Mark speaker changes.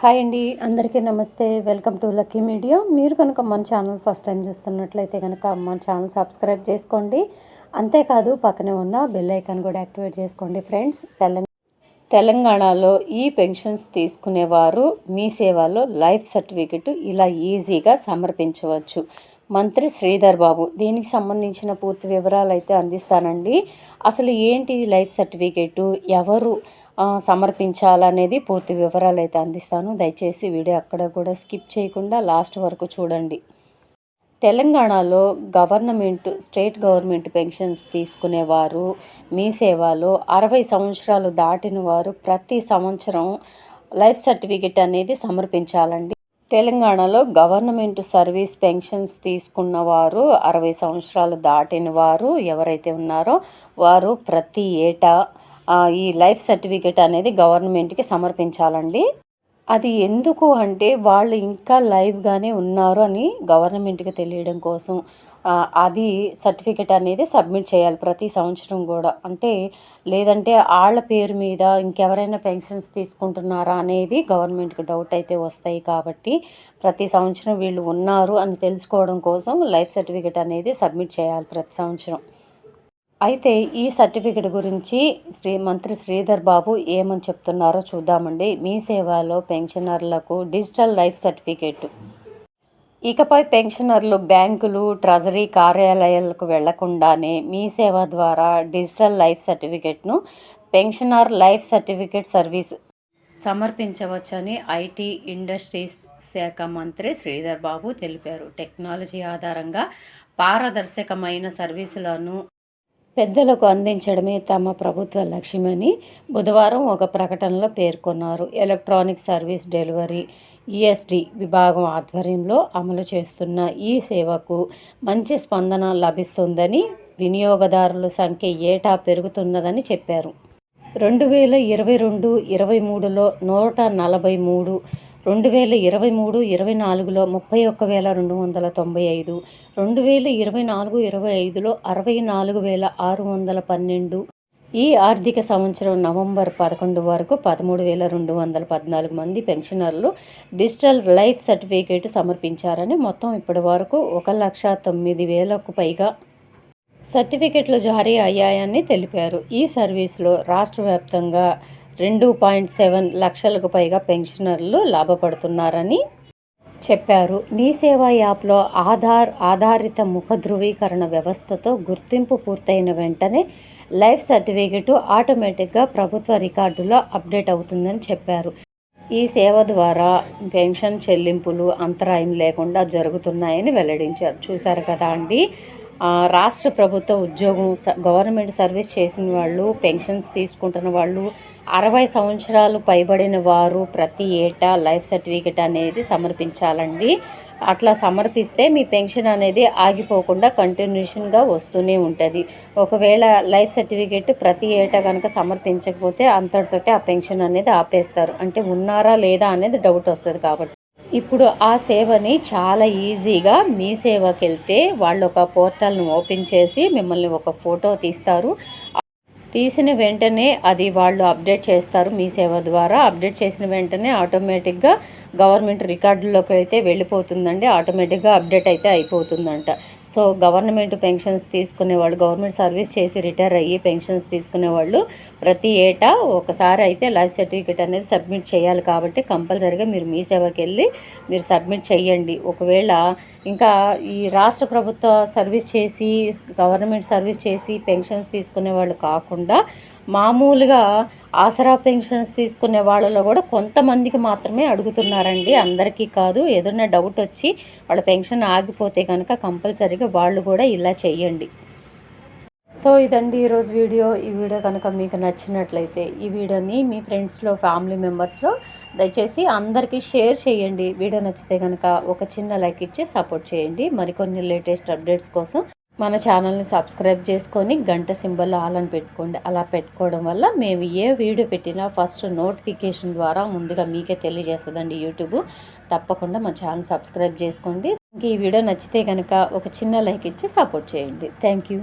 Speaker 1: Hi అండి అందరికీ నమస్తే. Welcome to Lucky Media. మీరు కనుక మన ఛానల్ ఫస్ట్ టైం చూస్తున్నట్లయితే కనుక మన ఛానల్ సబ్స్క్రైబ్ చేసుకోండి. అంతేకాదు పక్కనే ఉన్న బెల్ ఐకాన్ కూడా యాక్టివేట్ చేసుకోండి ఫ్రెండ్స్. తెలంగాణ తెలంగాణలో ఈ పెన్షన్స్ తీసుకునేవారు మీ సేవలో లైఫ్ సర్టిఫికెట్ ఇలా ఈజీగా సమర్పించవచ్చు. మంత్రి శ్రీధర్ బాబు దీనికి సంబంధించిన పూర్తి వివరాలు అయితే అందిస్తానండి. అసలు ఏంటి లైఫ్ సర్టిఫికేటు? ఎవరు సమర్పించాలనేది పూర్తి వివరాలు అయితే అందిస్తాను. దయచేసి వీడియో అక్కడ కూడా స్కిప్ చేయకుండా లాస్ట్ వరకు చూడండి. తెలంగాణలో గవర్నమెంట్ స్టేట్ గవర్నమెంట్ పెన్షన్స్ తీసుకునేవారు మీ సేవలో అరవై సంవత్సరాలు దాటిన వారు ప్రతి సంవత్సరం లైఫ్ సర్టిఫికెట్ అనేది సమర్పించాలండి. తెలంగాణలో గవర్నమెంట్ సర్వీస్ పెన్షన్స్ తీసుకున్నవారు అరవై సంవత్సరాలు దాటిన వారు ఎవరైతే ఉన్నారో వారు ప్రతి ఏటా ఈ లైఫ్ సర్టిఫికేట్ అనేది గవర్నమెంట్కి సమర్పించాలండి. అది ఎందుకు అంటే వాళ్ళు ఇంకా లైవ్గానే ఉన్నారు అని గవర్నమెంట్కి తెలియడం కోసం. అది సర్టిఫికెట్ అనేది సబ్మిట్ చేయాలి ప్రతి సంవత్సరం కూడా. అంటే లేదంటే వాళ్ళ పేరు మీద ఇంకెవరైనా పెన్షన్స్ తీసుకుంటున్నారా అనేది గవర్నమెంట్కి డౌట్ అయితే వస్తాయి కాబట్టి ప్రతి సంవత్సరం వీళ్ళు ఉన్నారు అని తెలుసుకోవడం కోసం లైఫ్ సర్టిఫికెట్ అనేది సబ్మిట్ చేయాలి ప్రతి సంవత్సరం. అయితే ఈ సర్టిఫికెట్ గురించి శ్రీ మంత్రి శ్రీధర్ బాబు ఏమని చెప్తున్నారో చూద్దామండి. మీ సేవలో పెన్షనర్లకు డిజిటల్ లైఫ్ సర్టిఫికేట్. ఇకపై పెన్షనర్లు బ్యాంకులు ట్రెజరీ కార్యాలయాలకు వెళ్ళకుండానే మీ సేవ ద్వారా డిజిటల్ లైఫ్ సర్టిఫికేట్ను పెన్షనర్ లైఫ్ సర్టిఫికేట్ సర్వీస్ సమర్పించవచ్చని ఐటీ ఇండస్ట్రీస్ శాఖ మంత్రి శ్రీధర్ బాబు తెలిపారు. టెక్నాలజీ ఆధారంగా పారదర్శకమైన సర్వీసులను పెద్దలకు అందించడమే తమ ప్రభుత్వ లక్ష్యమని బుధవారం ఒక ప్రకటనలో పేర్కొన్నారు. ఎలక్ట్రానిక్ సర్వీస్ డెలివరీ ఈఎస్డి విభాగం ఆధ్వర్యంలో అమలు చేస్తున్న ఈ సేవకు మంచి స్పందన లభిస్తుందని వినియోగదారుల సంఖ్య ఏటా పెరుగుతున్నదని చెప్పారు. రెండు వేల ఇరవై రెండు ఇరవై మూడులో నూట నలభై మూడు రెండు వేల ఇరవై మూడు ఇరవై నాలుగులో ముప్పై ఒక్క వేల రెండు వందల తొంభై ఐదు రెండు వేల ఇరవై నాలుగు ఇరవై ఐదులో అరవై నాలుగు వేల ఆరు వందల పన్నెండు. ఈ ఆర్థిక సంవత్సరం నవంబర్ పదకొండు వరకు పదమూడు వేల రెండు వందల పద్నాలుగు మంది పెన్షనర్లు డిజిటల్ లైఫ్ సర్టిఫికేట్ సమర్పించారని మొత్తం ఇప్పటి వరకు ఒక లక్ష తొమ్మిది వేలకు పైగా సర్టిఫికెట్లు జారీ అయ్యాయని తెలిపారు. ఈ సర్వీస్లో రాష్ట్ర వ్యాప్తంగా రెండు పాయింట్ సెవెన్ లక్షలకు పైగా పెన్షనర్లు లాభపడుతున్నారని చెప్పారు. మీ సేవా యాప్లో ఆధార్ ఆధారిత ముఖ ధృవీకరణ వ్యవస్థతో గుర్తింపు పూర్తయిన వెంటనే లైఫ్ సర్టిఫికెట్ ఆటోమేటిక్గా ప్రభుత్వ రికార్డులో అప్డేట్ అవుతుందని చెప్పారు. ఈ సేవ ద్వారా పెన్షన్ చెల్లింపులు అంతరాయం లేకుండా జరుగుతున్నాయని వెల్లడించారు. చూశారు కదా అండి? రాష్ట్ర ప్రభుత్వ ఉద్యోగం గవర్నమెంట్ సర్వీస్ చేసిన వాళ్ళు పెన్షన్స్ తీసుకుంటున్న వాళ్ళు అరవై సంవత్సరాలు పైబడిన వారు ప్రతి ఏటా లైఫ్ సర్టిఫికెట్ అనేది సమర్పించాలండి. అట్లా సమర్పిస్తే మీ పెన్షన్ అనేది ఆగిపోకుండా కంటిన్యూషన్గా వస్తూనే ఉంటుంది. ఒకవేళ లైఫ్ సర్టిఫికేట్ ప్రతి ఏటా కనుక సమర్పించకపోతే అంతటితోటే ఆ పెన్షన్ అనేది ఆపేస్తారు. అంటే ఉన్నారా లేదా అనేది డౌట్ వస్తుంది కాబట్టి. ఇప్పుడు ఆ సేవని చాలా ఈజీగా మీ సేవకి వెళ్తే వాళ్ళు ఒక పోర్టల్ను ఓపెన్ చేసి మిమ్మల్ని ఒక ఫోటో తీస్తారు. తీసిన వెంటనే అది వాళ్ళు అప్డేట్ చేస్తారు మీ సేవ ద్వారా. అప్డేట్ చేసిన వెంటనే ఆటోమేటిక్గా గవర్నమెంట్ రికార్డుల్లోకి అయితే వెళ్ళిపోతుందండి. ఆటోమేటిక్గా అప్డేట్ అయితే అయిపోతుందంట. సో గవర్నమెంట్ పెన్షన్స్ తీసుకునే వాళ్ళు గవర్నమెంట్ సర్వీస్ చేసి రిటైర్ అయ్యి పెన్షన్స్ తీసుకునే వాళ్ళు ప్రతి ఏటా ఒకసారి అయితే లైఫ్ సర్టిఫికేట్ అనేది సబ్మిట్ చేయాలి కాబట్టి కంపల్సరీగా మీరు మీ సేవకి వెళ్ళి మీరు సబ్మిట్ చేయండి. ఒకవేళ ఇంకా ఈ రాష్ట్ర ప్రభుత్వ సర్వీస్ చేసి గవర్నమెంట్ సర్వీస్ చేసి పెన్షన్స్ తీసుకునే వాళ్ళు కాకుండా మామూలుగా ఆసరా పెన్షన్స్ తీసుకునే వాళ్ళలో కూడా కొంతమందికి మాత్రమే అడుగుతున్నారండి. అందరికీ కాదు ఏదైనా డౌట్ వచ్చి వాళ్ళ పెన్షన్ ఆగిపోతే కనుక కంపల్సరీగా వాళ్ళు కూడా ఇలా చేయండి సో ఇదండి ఈరోజు వీడియో. ఈ వీడియో కనుక మీకు నచ్చినట్లయితే ఈ వీడియోని మీ ఫ్రెండ్స్లో ఫ్యామిలీ మెంబర్స్లో దయచేసి అందరికీ షేర్ చేయండి. వీడియో నచ్చితే కనుక ఒక చిన్న లైక్ ఇచ్చి సపోర్ట్ చేయండి. మరికొన్ని లేటెస్ట్ అప్డేట్స్ కోసం మన ఛానల్ని సబ్స్క్రైబ్ చేసుకొని గంట సింబల్ ఆల్ అని పెట్టుకోండి. అలా పెట్టుకోవడం వల్ల మేము ఏ వీడియో పెట్టినా ఫస్ట్ నోటిఫికేషన్ ద్వారా ముందుగా మీకే తెలియజేస్తుందండి యూట్యూబ్. తప్పకుండా మా ఛానల్ సబ్స్క్రైబ్ చేసుకోండి. ఇంక ఈ వీడియో నచ్చితే కనుక ఒక చిన్న లైక్ ఇచ్చి సపోర్ట్ చేయండి. Thank you.